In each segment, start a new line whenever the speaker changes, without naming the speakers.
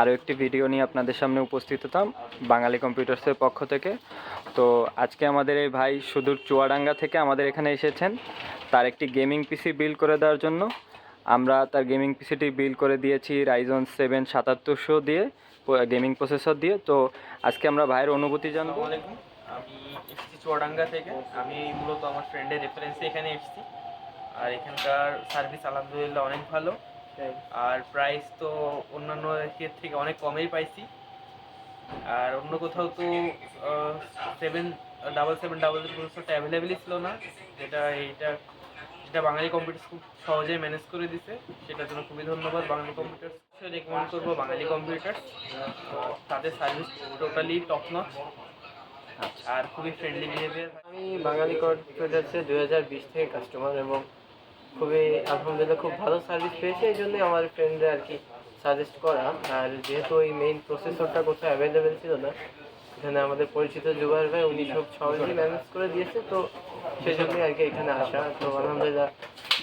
আরও একটি ভিডিও নিয়ে আপনাদের সামনে উপস্থিত হতাম বাঙালি কম্পিউটার্সের পক্ষ থেকে। তো আজকে আমাদের এই ভাই সুদূর চুয়াডাঙ্গা থেকে আমাদের এখানে এসেছেন। তার একটি গেমিং পিসি বিল করে দেওয়ার জন্য। আমরা তার গেমিং পিসিটি বিল করে দিয়েছি রাইজন সেভেন সাতাত্তরশো দিয়ে গেমিং প্রসেসর দিয়ে। তো আজকে আমরা ভাইয়ের অনুভূতি জানব।
আমি এসেছি চুয়াডাঙ্গা থেকে। আমি মূলত আমার ফ্রেন্ডের রেফারেন্সে এখানে এসেছি। আর এখানকার সার্ভিস আলহামদুলিল্লাহ অনেক ভালো। আর প্রাইস তো অন্যান্য এর থেকে অনেক কমেই পাইছি। আর অন্য কোথাও তো সেভেন ডাবল সেভেন ডাবল প্রসেসরটা অ্যাভেলেবেলই ছিল না। যেটা এইটা যেটা বাঙালি কম্পিউটার খুব সহজেই ম্যানেজ করে দিছে। সেটার জন্য খুবই ধন্যবাদ। বাঙালি কম্পিউটার রেকমেন্ড করব বাঙালি কম্পিউটার তাদের সার্ভিস টোটালি টপ নচ আর খুবই ফ্রেন্ডলি বিহেভিয়ার
আমি বাঙালি কম্পিউটার্সে দুই হাজার বিশ থেকে কাস্টমার এবং খুবই, আলহামদুলিল্লাহ খুব ভালো সার্ভিস পেয়েছে, এই জন্যই আমার ফ্রেন্ডরা আর কি সাজেস্ট করা। আর যেহেতু ওই মেইন প্রসেসরটা কোথাও অ্যাভেলেবেল ছিল না, এখানে আমাদের পরিচিত জুবাইর ভাই, উনি সব সহজেই ম্যানেজ করে দিয়েছে, তো সেই জন্যই আর কি এখানে আসা। তো আলহামদুলিল্লাহ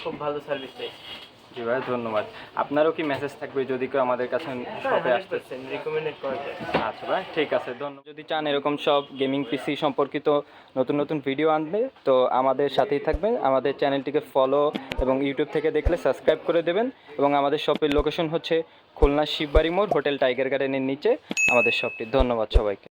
খুব ভালো সার্ভিস পেয়েছি।
জি ভাই ধন্যবাদ। আপনারও কি মেসেজ থাকবে যদি কেউ আমাদের কাছে
হ্যাঁ
শপে আসতে?
রিকমেন্ডেড করা যায়
আচ্ছা ভাই ঠিক আছে ধন্যবাদ। যদি চান এরকম সব গেমিং পিসি সম্পর্কিত নতুন নতুন ভিডিও আনবে তো আমাদের সাথেই থাকবেন। আমাদের চ্যানেলটিকে ফলো এবং ইউটিউব থেকে দেখলে সাবস্ক্রাইব করে দেবেন। এবং আমাদের শপের লোকেশন হচ্ছে খুলনা শিববাড়ি মোড় হোটেল টাইগার গার্ডেনের নিচে আমাদের শপটি ধন্যবাদ সবাইকে।